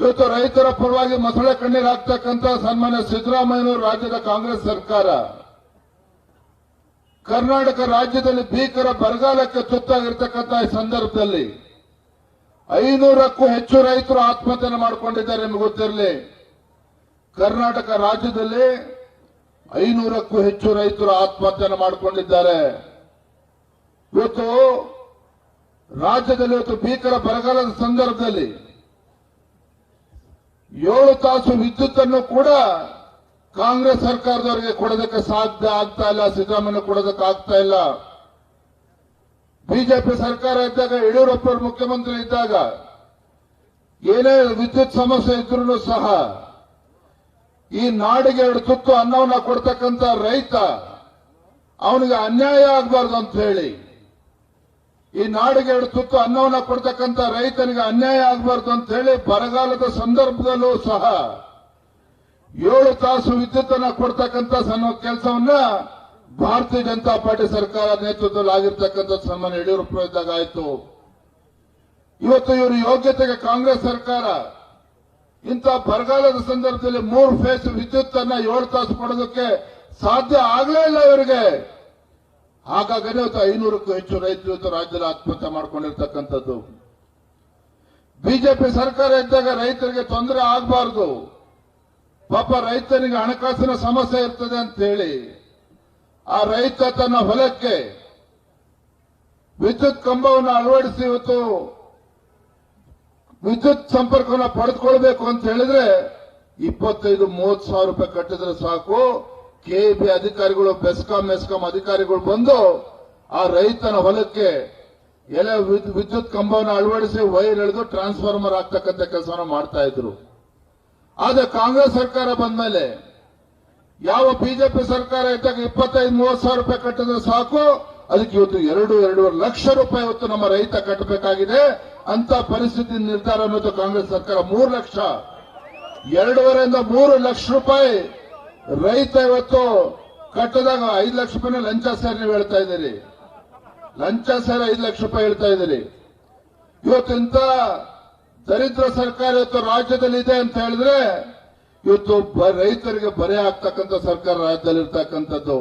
ಇವತ್ತು ರೈತರ ಪರವಾಗಿ ಮೊಸಳೆ ಕಣ್ಣೀರು ಹಾಕ್ತಕ್ಕಂಥ ಸನ್ಮಾನ್ಯ ಸಿದ್ದರಾಮಯ್ಯನವರು ರಾಜ್ಯದ ಕಾಂಗ್ರೆಸ್ ಸರ್ಕಾರ. ಕರ್ನಾಟಕ ರಾಜ್ಯದಲ್ಲಿ ಭೀಕರ ಬರಗಾಲಕ್ಕೆ ತುತ್ತಾಗಿರ್ತಕ್ಕಂಥ ಈ ಸಂದರ್ಭದಲ್ಲಿ ಐನೂರಕ್ಕೂ ಹೆಚ್ಚು ರೈತರು ಆತ್ಮಹತ್ಯೆ ಮಾಡಿಕೊಂಡಿದ್ದಾರೆ ನಿಮ್ಗೆ ಗೊತ್ತಿರಲಿ. ಕರ್ನಾಟಕ ರಾಜ್ಯದಲ್ಲಿ ಐನೂರಕ್ಕೂ ಹೆಚ್ಚು ರೈತರು ಆತ್ಮಹತ್ಯೆ ಮಾಡಿಕೊಂಡಿದ್ದಾರೆ. ಇವತ್ತು ರಾಜ್ಯದಲ್ಲಿ ಇವತ್ತು ಭೀಕರ ಬರಗಾಲದ ಸಂದರ್ಭದಲ್ಲಿ ಏಳು ತಾಸು ವಿದ್ಯುತ್ ಅನ್ನು ಕೂಡ ಕಾಂಗ್ರೆಸ್ ಸರ್ಕಾರದವರಿಗೆ ಕೊಡೋದಕ್ಕೆ ಸಾಧ್ಯ ಆಗ್ತಾ ಇಲ್ಲ ಸಿದ್ದರಾಮಯ್ಯ ಕೊಡೋದಕ್ಕೆ ಆಗ್ತಾ ಇಲ್ಲ. ಬಿಜೆಪಿ ಸರ್ಕಾರ ಇದ್ದಾಗ ಯಡಿಯೂರಪ್ಪ ಮುಖ್ಯಮಂತ್ರಿ ಇದ್ದಾಗ, ಏನೇ ವಿದ್ಯುತ್ ಸಮಸ್ಯೆ ಇದ್ರೂ ಸಹ, ಈ ನಾಡಿಗೆ ಎರಡು ತುತ್ತು ಅನ್ನವನ್ನ ಕೊಡ್ತಕ್ಕಂಥ ರೈತ, ಅವನಿಗೆ ಅನ್ಯಾಯ ಆಗಬಾರ್ದು ಅಂತ ಹೇಳಿ ಈ ನಾಡಿಗೆ ಎರಡು ತುತ್ತು ಅನ್ನವನ್ನ ಕೊಡ್ತಕ್ಕಂಥ ರೈತನಿಗೆ ಅನ್ಯಾಯ ಆಗಬಾರ್ದು ಅಂತ ಹೇಳಿ ಬರಗಾಲದ ಸಂದರ್ಭದಲ್ಲೂ ಸಹ ಏಳು ತಾಸು ವಿದ್ಯುತ್ ಅನ್ನ ಕೊಡ್ತಕ್ಕಂಥ ಸಣ್ಣ ಕೆಲಸವನ್ನ ಭಾರತೀಯ ಜನತಾ ಪಾರ್ಟಿ ಸರ್ಕಾರ ನೇತೃತ್ವದಲ್ಲಿ ಆಗಿರ್ತಕ್ಕಂಥ ಸನ್ಮಾನ್ಯ ಯಡಿಯೂರಪ್ಪ ಇದ್ದಾಗ ಆಯ್ತು. ಇವತ್ತು ಇವರು ಯೋಗ್ಯತೆಗೆ ಕಾಂಗ್ರೆಸ್ ಸರ್ಕಾರ ಇಂಥ ಬರಗಾಲದ ಸಂದರ್ಭದಲ್ಲಿ ಮೂರು ಫೇಸ್ ವಿದ್ಯುತ್ ಅನ್ನ ಏಳು ತಾಸು ಕೊಡೋದಕ್ಕೆ ಸಾಧ್ಯ ಆಗಲೇ ಇಲ್ಲ ಇವರಿಗೆ. ಹಾಗಾಗಿ ಇವತ್ತು ಐನೂರಕ್ಕೂ ಹೆಚ್ಚು ರೈತರು ರಾಜ್ಯದಲ್ಲಿ ಆತ್ಮಹತ್ಯೆ ಮಾಡ್ಕೊಂಡಿರ್ತಕ್ಕಂಥದ್ದು. ಬಿಜೆಪಿ ಸರ್ಕಾರ ಇದ್ದಾಗ ರೈತರಿಗೆ ತೊಂದರೆ ಆಗಬಾರ್ದು. ಪಾಪ ರೈತನಿಗೆ ಹಣಕಾಸಿನ ಸಮಸ್ಯೆ ಇರ್ತದೆ ಅಂತ ಹೇಳಿ ಆ ರೈತ ತನ್ನ ಹೊಲಕ್ಕೆ ವಿದ್ಯುತ್ ಕಂಬವನ್ನು ಅಳವಡಿಸಿ ಇವತ್ತು ವಿದ್ಯುತ್ ಸಂಪರ್ಕವನ್ನು ಪಡೆದುಕೊಳ್ಬೇಕು ಅಂತ ಹೇಳಿದ್ರೆ ಇಪ್ಪತ್ತೈದು, ಮೂವತ್ತು ಸಾವಿರ ರೂಪಾಯಿ ಕಟ್ಟಿದ್ರೆ ಸಾಕು. ಕೆಬಿ ಅಧಿಕಾರಿಗಳು, ಬೆಸ್ಕಾಂ, ಮೆಸ್ಕಾಂ ಅಧಿಕಾರಿಗಳು ಬಂದು ಆ ರೈತನ ಹೊಲಕ್ಕೆ ಎಲೆ ವಿದ್- ವಿದ್ಯುತ್ ಕಂಬವನ್ನು ಅಳವಡಿಸಿ ವೈರ್ ಎಳೆದು ಟ್ರಾನ್ಸ್ಫಾರ್ಮರ್ ಆಗ್ತಕ್ಕಂಥ ಕೆಲಸವನ್ನು ಮಾಡ್ತಾ ಇದ್ರು. ಆದ್ರೆ ಕಾಂಗ್ರೆಸ್ ಸರ್ಕಾರ ಬಂದ್ಮೇಲೆ ಯಾವ ಬಿಜೆಪಿ ಸರ್ಕಾರ ಇದ್ದಾಗ ಇಪ್ಪತ್ತೈದು, ಮೂವತ್ತು ಸಾವಿರ ರೂಪಾಯಿ ಕಟ್ಟಿದ್ರೆ ಸಾಕು, ಅದಕ್ಕೆ ಇವತ್ತು ಎರಡು, ಎರಡೂವರೆ ಲಕ್ಷ ರೂಪಾಯಿ ಇವತ್ತು ನಮ್ಮ ರೈತ ಕಟ್ಟಬೇಕಾಗಿದೆ. ಅಂತ ಪರಿಸ್ಥಿತಿ ನಿರ್ಧಾರ ಅನ್ನೋದು ಕಾಂಗ್ರೆಸ್ ಸರ್ಕಾರ ಮೂರು ಲಕ್ಷ. ಎರಡೂವರೆಯಿಂದ ಮೂರು ಲಕ್ಷ ರೂಪಾಯಿ ರೈತ ಇವತ್ತು ಕಟ್ಟದಾಗ ಐದು ಲಕ್ಷ ರೂಪಾಯಿನ ಲಂಚ ಸರ್ ನೀವು ಹೇಳ್ತಾ ಇದ್ದೀರಿ. ಲಂಚ ಸರ್ ಐದು ಲಕ್ಷ ರೂಪಾಯಿ ಹೇಳ್ತಾ ಇದ್ದೀರಿ. ಇವತ್ತು ಇಂಥ ದರಿದ್ರ ಸರ್ಕಾರ ಇವತ್ತು ರಾಜ್ಯದಲ್ಲಿ ಇದೆ ಅಂತ ಹೇಳಿದ್ರೆ, ಇವತ್ತು ರೈತರಿಗೆ ಬರೆ ಆಗ್ತಕ್ಕಂಥ ಸರ್ಕಾರ ರಾಜ್ಯದಲ್ಲಿ ಇರ್ತಕ್ಕಂಥದ್ದು